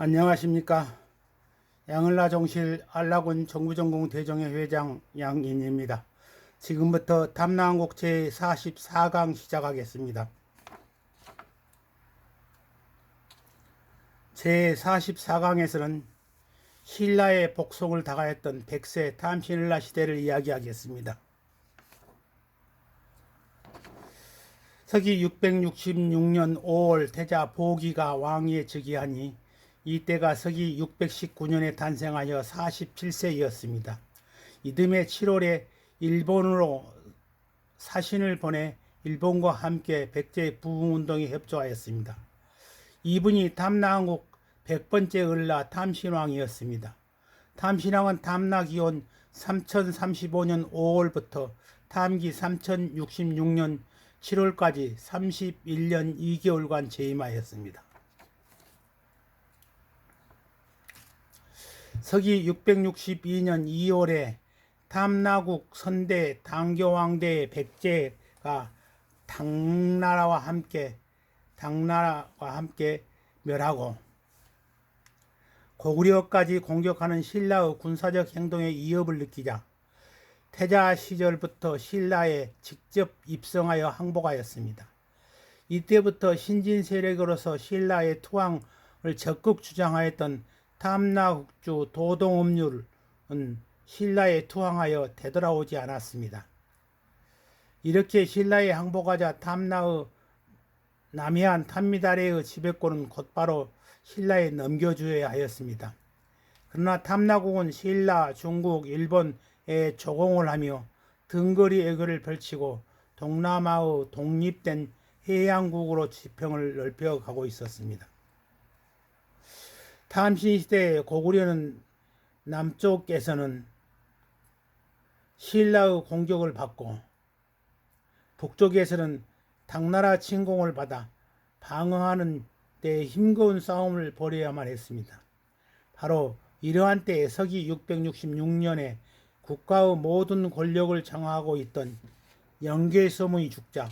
안녕하십니까. 양을라 정실 안라군 정부전공 대정회 회장 양인입니다. 지금부터 탐나한곡 제 44강 시작하겠습니다. 제44강에서는 신라의 복속을 다가했던 백세 탐신라 시대를 이야기하겠습니다. 서기 666년 5월 태자 보기가 왕위에 즉위하니 이때가 서기 619년에 탄생하여 47세이었습니다. 이듬해 7월에 일본으로 사신을 보내 일본과 함께 백제 부흥운동에 협조하였습니다. 이분이 탐나한국 100번째 을라 탐신왕이었습니다. 탐신왕은 탐나기원 3035년 5월부터 탐기 3066년 7월까지 31년 2개월간 재임하였습니다. 서기 662년 2월에 탐나국 선대 당교왕대 백제가 당나라와 함께 당나라와 함께 멸하고 고구려까지 공격하는 신라의 군사적 행동에 위협을 느끼자 태자 시절부터 신라에 직접 입성하여 항복하였습니다. 이때부터 신진 세력으로서 신라의 투항을 적극 주장하였던 탐나국주 도동음률은 신라에 투항하여 되돌아오지 않았습니다. 이렇게 신라에 항복하자 탐나의 남해안 탐미다레의 지배권은 곧바로 신라에 넘겨주어야 하였습니다. 그러나 탐나국은 신라, 중국, 일본에 조공을 하며 등거리 애교를 펼치고 동남아의 독립된 해양국으로 지평을 넓혀가고 있었습니다. 탐신 시대의 고구려는 남쪽에서는 신라의 공격을 받고 북쪽에서는 당나라 침공을 받아 방어하는 데 힘겨운 싸움을 벌여야만 했습니다. 바로 이러한 때에 서기 666년에 국가의 모든 권력을 장악하고 있던 영계서문이 죽자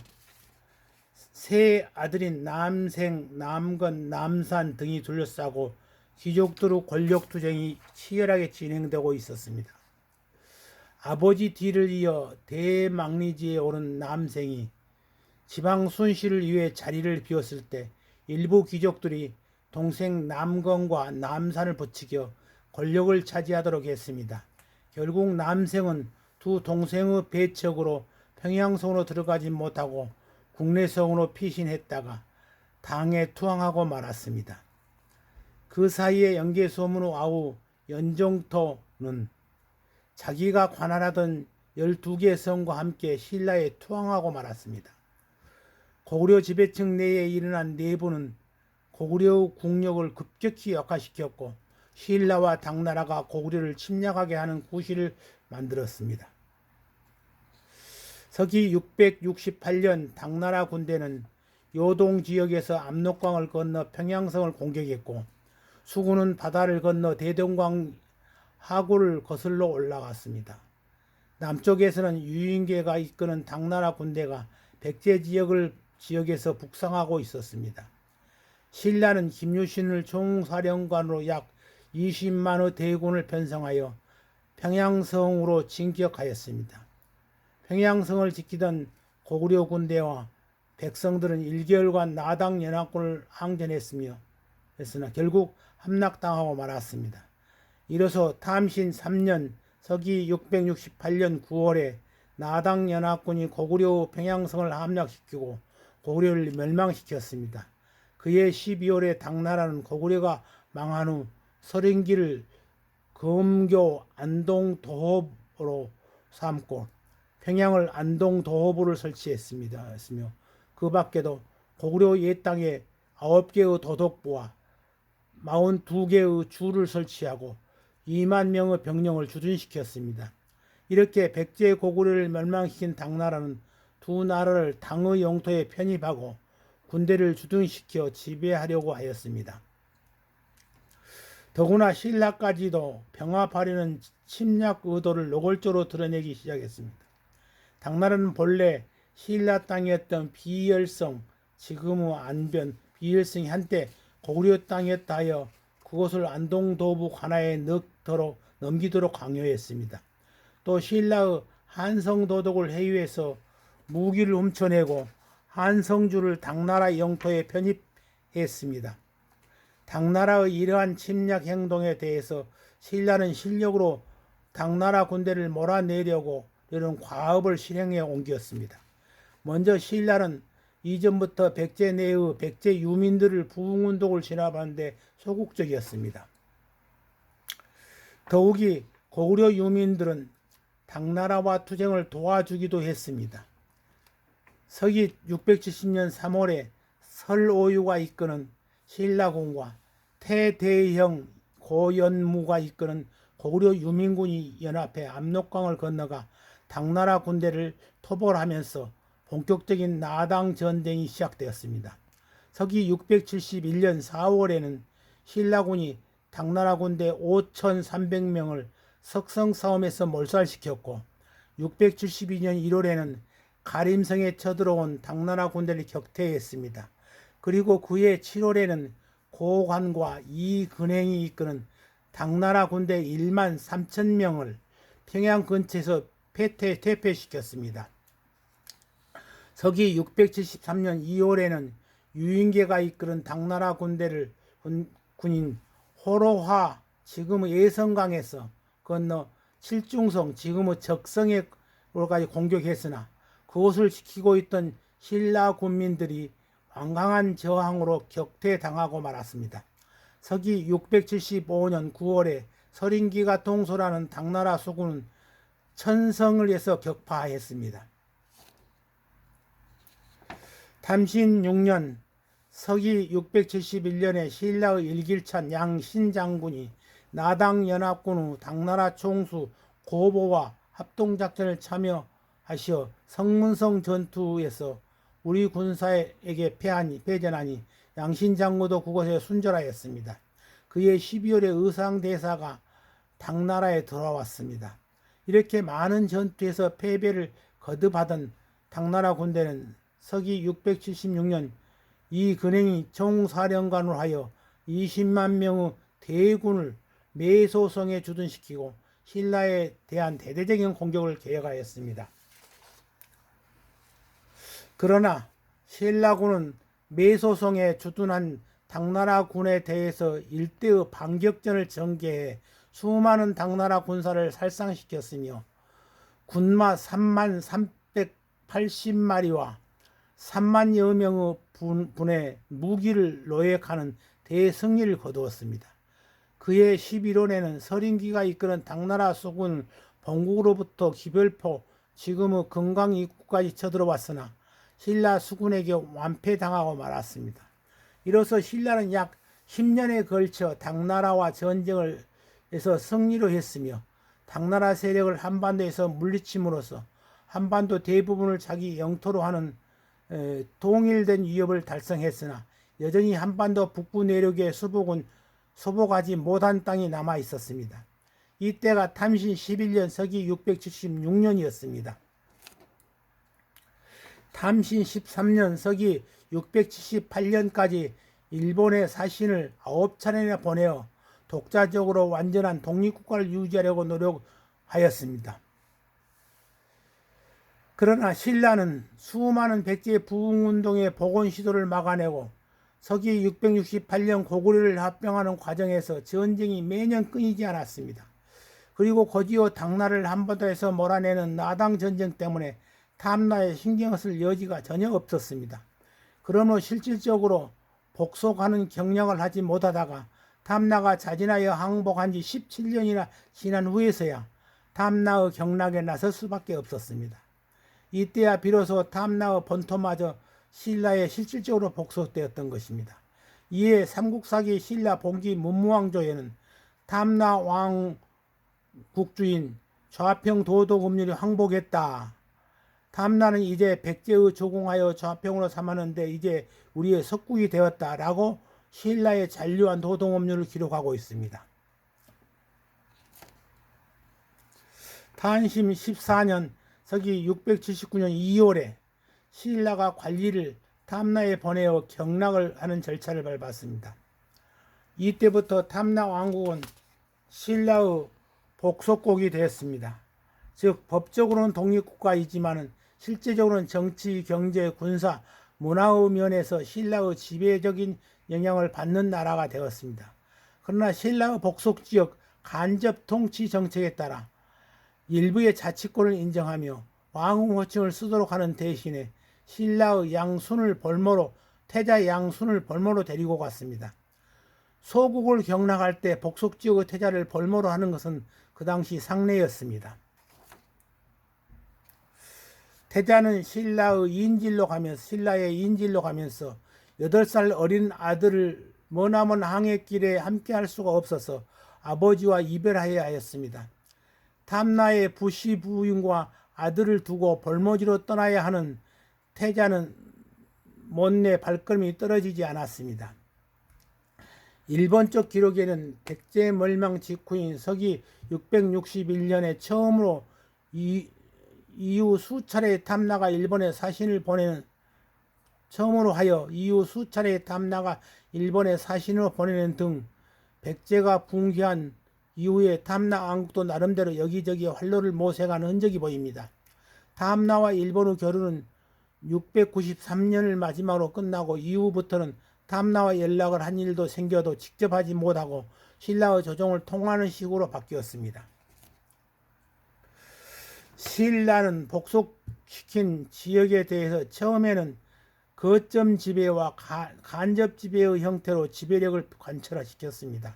세 아들인 남생, 남건, 남산 등이 둘러싸고 귀족들의 권력 투쟁이 치열하게 진행되고 있었습니다. 아버지 뒤를 이어 대망리지에 오른 남생이 지방 순실을 위해 자리를 비웠을 때 일부 귀족들이 동생 남건과 남산을 부추겨 권력을 차지하도록 했습니다. 결국 남생은 두 동생의 배척으로 평양성으로 들어가지 못하고 국내성으로 피신했다가 당에 투항하고 말았습니다. 그 사이에 연개소문의 아우 연정토는 자기가 관할하던 12개 성과 함께 신라에 투항하고 말았습니다. 고구려 지배층 내에 일어난 내부는 고구려의 국력을 급격히 약화시켰고 신라와 당나라가 고구려를 침략하게 하는 구실을 만들었습니다. 서기 668년 당나라 군대는 요동 지역에서 압록강을 건너 평양성을 공격했고 수군은 바다를 건너 대동강 하구를 거슬러 올라갔습니다. 남쪽에서는 유인계가 이끄는 당나라 군대가 백제 지역을 지역에서 북상하고 있었습니다. 신라는 김유신을 총사령관으로 약 20만의 대군을 편성하여 평양성으로 진격하였습니다. 평양성을 지키던 고구려 군대와 백성들은 1개월간 나당 연합군을 항전했으며 했으나 결국 함락당하고 말았습니다. 이로써 탐신 3년 서기 668년 9월에 나당 연합군이 고구려 평양성을 함락시키고 고구려를 멸망시켰습니다. 그해 12월에 당나라는 고구려가 망한 후 서린기를 검교 안동 도읍으로 삼고 평양을 안동 도읍으로 설치했습니다. 그 밖에도 고구려 옛 땅에 아홉 개의 도덕부와 42개의 주를 설치하고 2만 명의 병력을 주둔시켰습니다. 이렇게 백제 고구려를 멸망시킨 당나라는 두 나라를 당의 영토에 편입하고 군대를 주둔시켜 지배하려고 하였습니다. 더구나 신라까지도 병합하려는 침략 의도를 노골적으로 드러내기 시작했습니다. 당나라는 본래 신라 땅이었던 비열성, 지금의 안변, 비열성이 한때 고구려 땅이었다 하여 그곳을 안동도부 관하에 넣도록 넘기도록 강요했습니다. 또 신라의 한성도독을 해유해서 무기를 훔쳐내고 한성주를 당나라 영토에 편입했습니다. 당나라의 이러한 침략 행동에 대해서 신라는 실력으로 당나라 군대를 몰아내려고 이런 과업을 실행해 옮겼습니다. 먼저 신라는 이전부터 백제 내의 백제 유민들을 부흥운동을 진압하는데 소극적이었습니다. 더욱이 고구려 유민들은 당나라와 투쟁을 도와주기도 했습니다. 서기 670년 3월에 설오유가 이끄는 신라군과 태대형 고연무가 이끄는 고구려 유민군이 연합해 압록강을 건너가 당나라 군대를 토벌하면서 본격적인 나당 전쟁이 시작되었습니다. 서기 671년 4월에는 신라군이 당나라 군대 5,300명을 석성 싸움에서 몰살시켰고 672년 1월에는 가림성에 쳐들어온 당나라 군대를 격퇴했습니다. 그리고 그해 7월에는 고관과 이근행이 이끄는 당나라 군대 1만 3천 명을 평양 근처에서 패퇴, 퇴폐시켰습니다. 서기 673년 2월에는 유인계가 이끄는 당나라 군대를 군, 군인 호로화 지금의 예성강에서 건너 칠중성 지금의 적성에까지 공격했으나 그곳을 지키고 있던 신라 군민들이 완강한 저항으로 격퇴당하고 말았습니다. 서기 675년 9월에 서린기가 동소라는 당나라 수군은 천성을 해서 격파했습니다. Tam신 6년 서기 671년에 신라의 일길찬 양신장군이 나당 연합군 후 당나라 총수 고보와 합동작전을 참여하시어 성문성 전투에서 우리 군사에게 패하니 패전하니 양신장군도 그곳에 순절하였습니다. 그의 12월에 의상대사가 당나라에 돌아왔습니다. 이렇게 많은 전투에서 패배를 거듭하던 당나라 군대는 서기 676년 이 근행이 총사령관을 하여 20만 명의 대군을 매소성에 주둔시키고 신라에 대한 대대적인 공격을 계획하였습니다. 그러나 신라군은 매소성에 주둔한 당나라 군에 대해서 일대의 반격전을 전개해 수많은 당나라 군사를 살상시켰으며 군마 3만 380마리와 3만여 명의 분의 무기를 노획하는 대승리를 거두었습니다. 그해 11월에는 서린기가 이끄는 당나라 수군 본국으로부터 기별포 지금의 금강 입구까지 쳐들어왔으나 신라 수군에게 완패당하고 말았습니다. 이로써 신라는 약 10년에 걸쳐 당나라와 전쟁을 해서 승리로 했으며 당나라 세력을 한반도에서 물리침으로써 한반도 대부분을 자기 영토로 하는 동일된 위협을 달성했으나 여전히 한반도 북부 내륙의 수복은 소복하지 못한 땅이 남아 있었습니다. 이때가 탐신 11년 서기 676년이었습니다. 탐신 13년 서기 678년까지 일본의 사신을 아홉 차례나 보내어 독자적으로 완전한 독립국가를 유지하려고 노력하였습니다. 그러나 신라는 수많은 백제 부흥운동의 복원 시도를 막아내고 서기 668년 고구려를 합병하는 과정에서 전쟁이 매년 끊이지 않았습니다. 그리고 거지요 당나를 한반도에서 몰아내는 나당 전쟁 때문에 탐나에 신경 쓸 여지가 전혀 없었습니다. 그러므로 실질적으로 복속하는 경력을 하지 못하다가 탐나가 자진하여 항복한 지 17년이나 지난 후에서야 탐나의 경락에 나설 수밖에 없었습니다. 이때야 비로소 탐나의 본토마저 신라에 실질적으로 복속되었던 것입니다. 이에 삼국사기 신라 봉기 문무왕조에는 탐나 왕 국주인 좌평 도도금률이 항복했다. 탐나는 이제 백제의 조공하여 좌평으로 삼았는데 이제 우리의 석국이 되었다라고 신라의 잔류한 도동업률을 기록하고 있습니다. 탄심 14년 서기 679년 2월에 신라가 관리를 탐나에 보내어 경락을 하는 절차를 밟았습니다. 이때부터 탐나 왕국은 신라의 복속국이 되었습니다. 즉 법적으로는 독립국가이지만은 실제적으로는 정치, 경제, 군사, 문화의 면에서 신라의 지배적인 영향을 받는 나라가 되었습니다. 그러나 신라의 복속 지역 간접 통치 정책에 따라 일부의 자치권을 인정하며 왕후 호칭을 쓰도록 하는 대신에 신라의 양순을 벌모로 태자 양순을 벌모로 데리고 갔습니다. 소국을 경락할 때 복속 지역의 태자를 벌모로 하는 것은 그 당시 상례였습니다. 태자는 신라의 인질로 가면서 신라의 인질로 가면서 8살 어린 아들을 머나먼 항해길에 함께 할 수가 없어서 아버지와 이별하여야 하였습니다. 탐나의 부시 부인과 아들을 두고 벌모지로 떠나야 하는 태자는 못내 발걸음이 떨어지지 않았습니다. 일본 쪽 기록에는 백제 멸망 직후인 서기 661년에 처음으로 이, 이후 수차례 탐나가 일본에 사신을 보내는 처음으로 하여 이후 수차례 탐나가 일본에 사신을 보내는 등 백제가 붕괴한 이후에 탐나 왕국도 나름대로 여기저기 활로를 모색한 흔적이 보입니다. 탐나와 일본의 결혼은 693년을 마지막으로 끝나고 이후부터는 탐나와 연락을 한 일도 생겨도 직접 하지 못하고 신라의 조정을 통하는 식으로 바뀌었습니다. 신라는 복속시킨 지역에 대해서 처음에는 거점 지배와 간접 지배의 형태로 지배력을 관철화시켰습니다.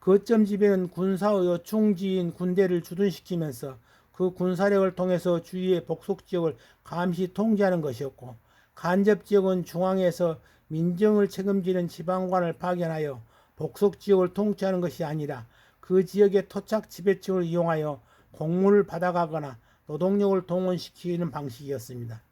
거점 지배는 군사의 요충지인 군대를 주둔시키면서 그 군사력을 통해서 주위의 복속 지역을 감시 통제하는 것이었고 간접 지역은 중앙에서 민정을 책임지는 지방관을 파견하여 복속 지역을 통치하는 것이 아니라 그 지역의 토착 지배층을 이용하여 공물을 받아가거나 노동력을 동원시키는 방식이었습니다.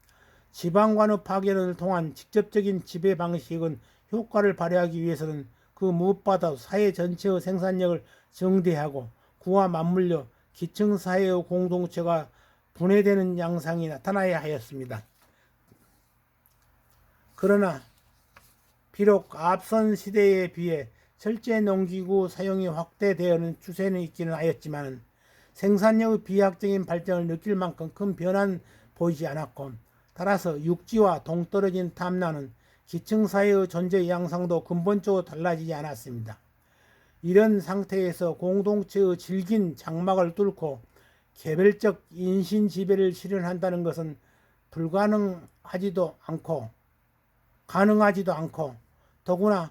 지방관의 파견을 통한 직접적인 지배 방식은 효과를 발휘하기 위해서는 그 무엇보다 사회 전체의 생산력을 정대하고 그와 맞물려 기층 사회의 공동체가 분해되는 양상이 나타나야 하였습니다. 그러나 비록 앞선 시대에 비해 철제 농기구 사용이 확대되어는 추세는 있기는 하였지만 생산력의 비약적인 발전을 느낄 만큼 큰 변화는 보이지 않았고 따라서 육지와 동떨어진 탐나는 기층사회의 존재 양상도 근본적으로 달라지지 않았습니다. 이런 상태에서 공동체의 질긴 장막을 뚫고 개별적 인신 지배를 실현한다는 것은 불가능하지도 않고 가능하지도 않고 더구나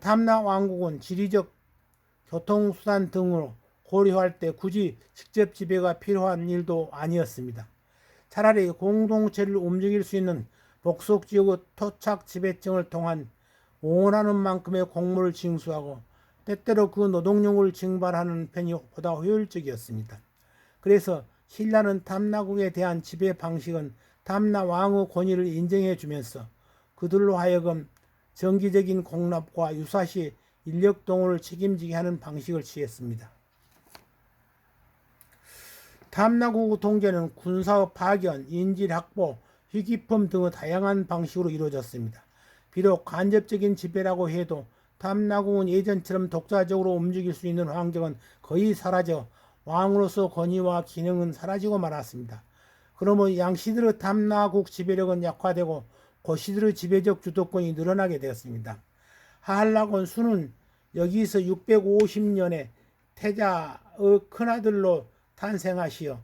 탐나 왕국은 지리적 교통수단 등으로 고려할 때 굳이 직접 지배가 필요한 일도 아니었습니다. 차라리 공동체를 움직일 수 있는 복속 지역의 토착 지배층을 통한 원하는 만큼의 공물을 징수하고 때때로 그 노동력을 증발하는 편이 보다 효율적이었습니다. 그래서 신라는 탐나국에 대한 지배 방식은 탐나 왕의 권위를 인정해 주면서 그들로 하여금 정기적인 공납과 유사시 인력 동원을 책임지게 하는 방식을 취했습니다. 탐나국 통제는 군사업 파견, 인질 확보, 희귀품 등의 다양한 방식으로 이루어졌습니다. 비록 간접적인 지배라고 해도 탐나국은 예전처럼 독자적으로 움직일 수 있는 환경은 거의 사라져 왕으로서 권위와 기능은 사라지고 말았습니다. 그러면 양시들의 탐나국 지배력은 약화되고 고시들의 지배적 주도권이 늘어나게 되었습니다. 하할락은 수는 여기서 650년에 태자의 큰아들로 탄생하시어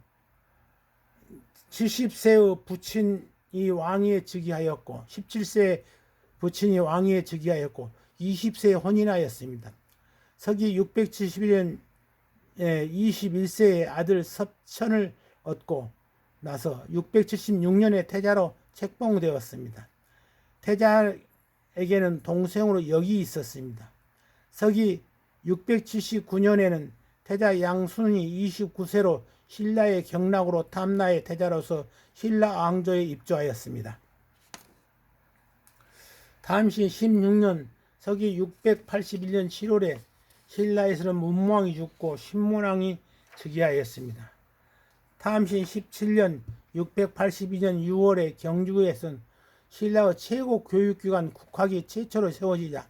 70세의 부친 이 왕위에 즉위하였고 17세의 부친이 왕위에 즉위하였고 20세에 혼인하였습니다. 서기 671년 21세의 아들 섭천을 얻고 나서 676년에 태자로 책봉되었습니다. 태자에게는 동생으로 역이 있었습니다. 서기 679년에는 태자 양순이 29세로 신라의 경락으로 탐나의 태자로서 신라 왕조에 입조하였습니다. 담신 16년 서기 681년 7월에 신라에서는 문무왕이 죽고 신문왕이 즉위하였습니다. 탐신 17년 682년 6월에 경주에선 신라의 최고 교육기관 국학이 최초로 세워지자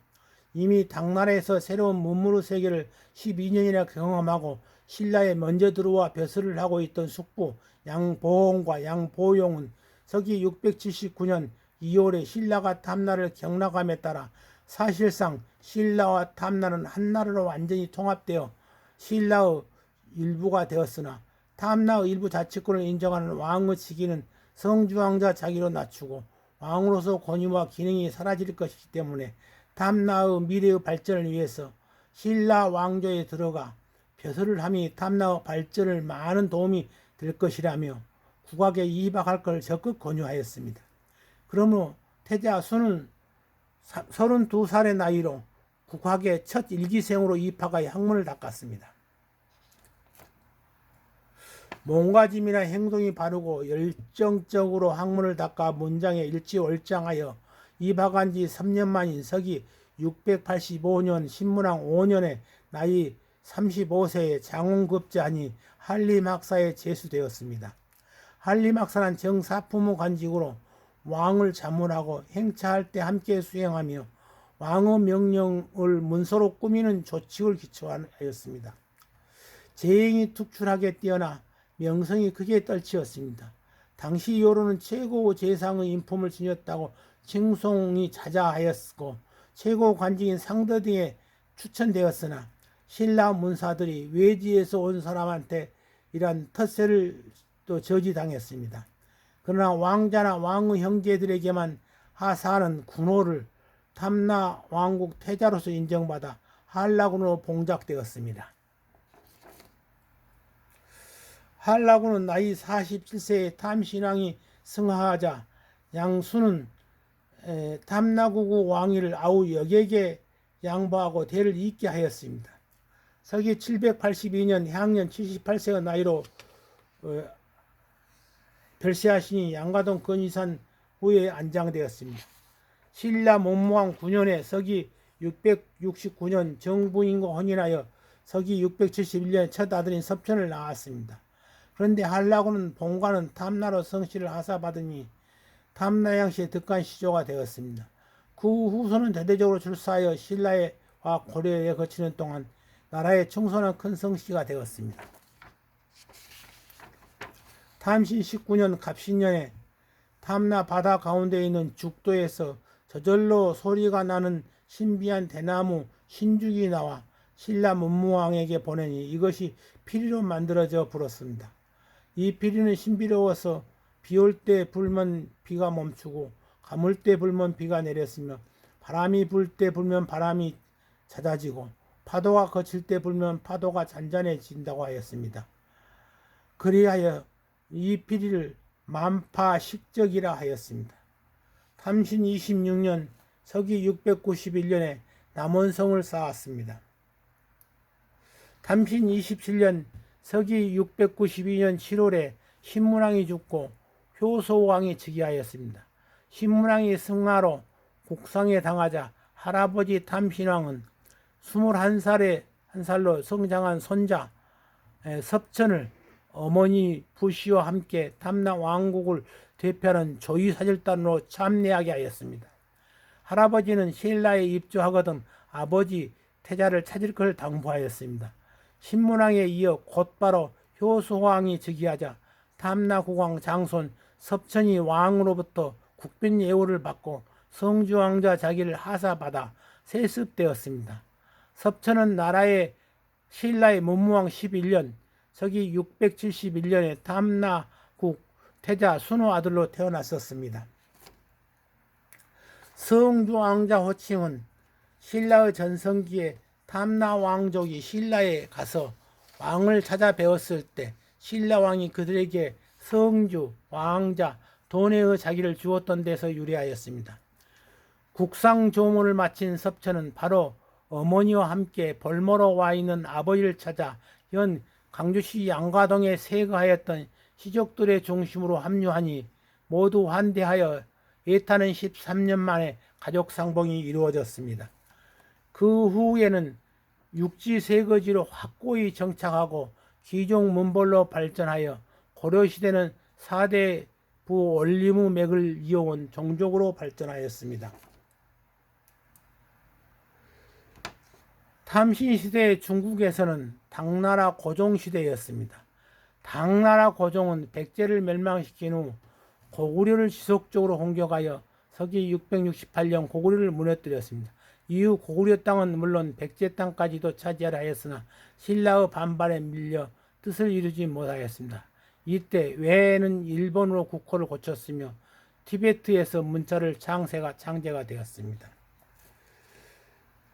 이미 당나라에서 새로운 문무르 세계를 12년이나 경험하고 신라에 먼저 들어와 벼슬을 하고 있던 숙부 양보홍과 양보용은 서기 679년 2월에 신라가 탐나를 경락함에 따라 사실상 신라와 탐나는 한나라로 완전히 통합되어 신라의 일부가 되었으나 탐나의 일부 자치권을 인정하는 왕의 직위는 성주왕자 자기로 낮추고 왕으로서 권위와 기능이 사라질 것이기 때문에 탐나의 미래의 발전을 위해서 신라 왕조에 들어가 벼슬을 함이 탐나의 발전을 많은 도움이 될 것이라며 국악에 이박할 걸 적극 권유하였습니다. 그러므로 태자 수는 32살의 나이로 국학의 첫 일기생으로 입학하여 학문을 닦았습니다. 몸가짐이나 행동이 바르고 열정적으로 학문을 닦아 문장에 일치월장하여 입학한 지 3년 만인 서기 685년 신문왕 5년에 나이 35세에 장훈급제하니 한림학사에 제수되었습니다. 한림학사는 정사품의 관직으로 왕을 자문하고 행차할 때 함께 수행하며 왕의 명령을 문서로 꾸미는 조칙을 기초하였습니다. 재행이 특출하게 뛰어나 명성이 크게 떨치었습니다. 당시 여론은 최고 재상의 인품을 지녔다고 칭송이 자자하였고 최고 관직인 상더 등에 추천되었으나 신라 문사들이 외지에서 온 사람한테 이러한 텃세를 또 저지당했습니다. 그러나 왕자나 왕의 형제들에게만 하사는 군호를 탐나 왕국 태자로서 인정받아 한라군으로 봉작되었습니다. 한라군은 나이 47세에 탐신왕이 승하하자 양수는 탐나구구 왕위를 아우 역에게 양보하고 대를 잇게 하였습니다. 서기 782년 향년 78세의 나이로 어, 별세하시니 양가동 건의산 후에 안장되었습니다. 신라 문무왕 9년에 서기 669년 정부인과 혼인하여 서기 671년 첫 아들인 섭천을 낳았습니다. 그런데 한라군은 본관은 탐나로 성씨를 하사받으니 탐나양씨의 득간 시조가 되었습니다. 그 후손은 대대적으로 출사하여 신라와 고려에 거치는 동안 나라의 청소한 큰 성씨가 되었습니다. 탐신 19년 갑신년에 탐나 바다 가운데 있는 죽도에서 저절로 소리가 나는 신비한 대나무 신죽이 나와 신라 문무왕에게 보내니 이것이 피리로 만들어져 불었습니다. 이 피리는 신비로워서 비 올 때 불면 비가 멈추고 가물 때 불면 비가 내렸으며 바람이 불 때 불면 바람이 잦아지고 파도가 거칠 때 불면 파도가 잔잔해진다고 하였습니다. 그리하여 이 피리를 만파식적이라 하였습니다. 탐신 26년 서기 691년에 남원성을 쌓았습니다. 탐신 27년 서기 692년 7월에 신문왕이 죽고 효소왕이 즉위하였습니다. 신문왕이 승하로 국상에 당하자 할아버지 탐신왕은 21살에 한 살로 성장한 손자 섭천을 어머니 부시와 함께 탐나 왕국을 대표하는 조위사절단으로 참내하게 하였습니다. 할아버지는 신라에 입주하거든 아버지 태자를 찾을 것을 당부하였습니다. 신문왕에 이어 곧바로 효수왕이 즉위하자 탐나국왕 장손 섭천이 왕으로부터 국빈 예우를 받고 성주왕자 자기를 하사받아 세습되었습니다. 섭천은 나라의 신라의 문무왕 11년 서기 671년에 담나국 태자 순호 아들로 태어났었습니다. 성주 왕자 호칭은 신라의 전성기에 담나 왕족이 신라에 가서 왕을 찾아 배웠을 때 신라 왕이 그들에게 성주, 왕자, 돈의 자기를 주었던 데서 유래하였습니다. 국상 조문을 마친 섭천은 바로 어머니와 함께 벌모로 와 있는 아버지를 찾아 현 강주시 양가동에 세거하였던 시족들의 중심으로 합류하니 모두 환대하여 예타는 13년 만에 가족 상봉이 이루어졌습니다. 그 후에는 육지 세거지로 확고히 정착하고 기종 문벌로 발전하여 고려 시대는 4대 부 올리무 맥을 이어온 종족으로 발전하였습니다. 탐신 시대 중국에서는 당나라 고종 시대였습니다. 당나라 고종은 백제를 멸망시킨 후 고구려를 지속적으로 공격하여 서기 668년 고구려를 무너뜨렸습니다. 이후 고구려 땅은 물론 백제 땅까지도 차지하려 하였으나 신라의 반발에 밀려 뜻을 이루지 못하였습니다. 이때 외에는 일본으로 국호를 고쳤으며 티베트에서 문자를 창세가 창제가 되었습니다.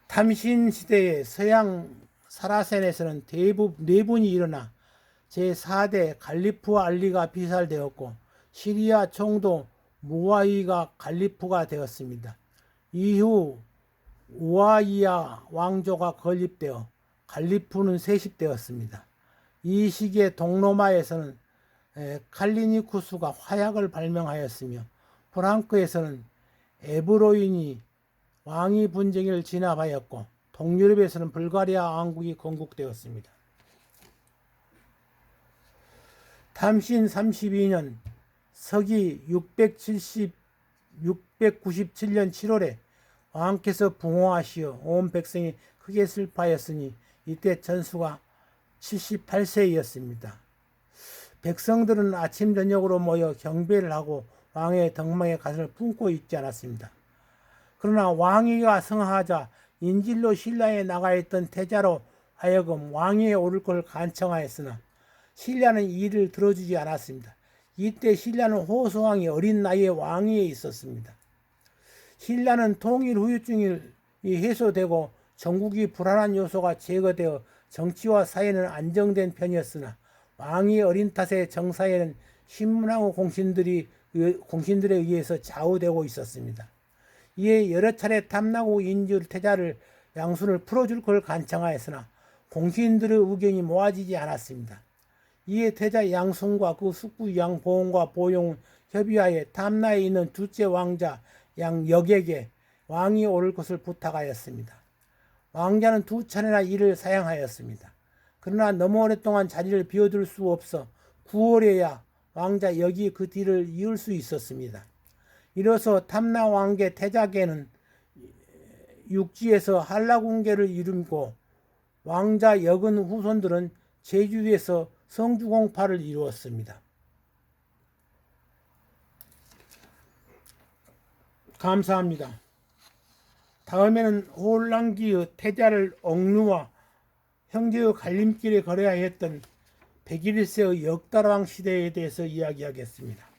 탐신 시대의 서양 사라센에서는 대부분 네 분이 일어나 제4대 갈리프와 알리가 비살되었고 시리아 총독 무아이가 갈리프가 되었습니다. 이후 우아이야 왕조가 건립되어 갈리프는 세습되었습니다. 이 시기에 동로마에서는 에, 칼리니쿠스가 화약을 발명하였으며 프랑크에서는 에브로인이 왕위 분쟁을 진압하였고 동유럽에서는 불가리아 왕국이 건국되었습니다. 탐신 32년 서기 670, 697년 7월에 왕께서 붕어하시어 온 백성이 크게 슬퍼하였으니 이때 전수가 78세였습니다. 백성들은 아침 저녁으로 모여 경배를 하고 왕의 덕망에 가슴을 품고 있지 않았습니다. 그러나 왕위가 성하자 인질로 신라에 나가 있던 태자로 하여금 왕위에 오를 걸 간청하였으나 신라는 이를 들어주지 않았습니다. 이때 신라는 호소왕이 어린 나이에 왕위에 있었습니다. 신라는 통일 후유증이 해소되고 전국이 불안한 요소가 제거되어 정치와 사회는 안정된 편이었으나 왕이 어린 탓에 정사에는 신문하고 공신들이 공신들에 의해서 좌우되고 있었습니다. 이에 여러 차례 탐나고 인줄 태자를 양순을 풀어줄 걸 간청하였으나 공신들의 의견이 모아지지 않았습니다. 이에 태자 양순과 그 숙부 양보원과 보용 협의하에 탐나에 있는 둘째 왕자 양역에게 왕이 오를 것을 부탁하였습니다. 왕자는 두 차례나 이를 사양하였습니다. 그러나 너무 오랫동안 자리를 비워둘 수 없어 9월에야 왕자 역이 그 뒤를 이을 수 있었습니다. 이로써 탐나 왕계 태자계는 육지에서 한라궁계를 이루고 왕자 역은 후손들은 제주에서 성주공파를 이루었습니다. 감사합니다. 다음에는 혼란기의 태자를 억누와 형제의 갈림길에 걸어야 했던 백일세의 역다왕 시대에 대해서 이야기하겠습니다.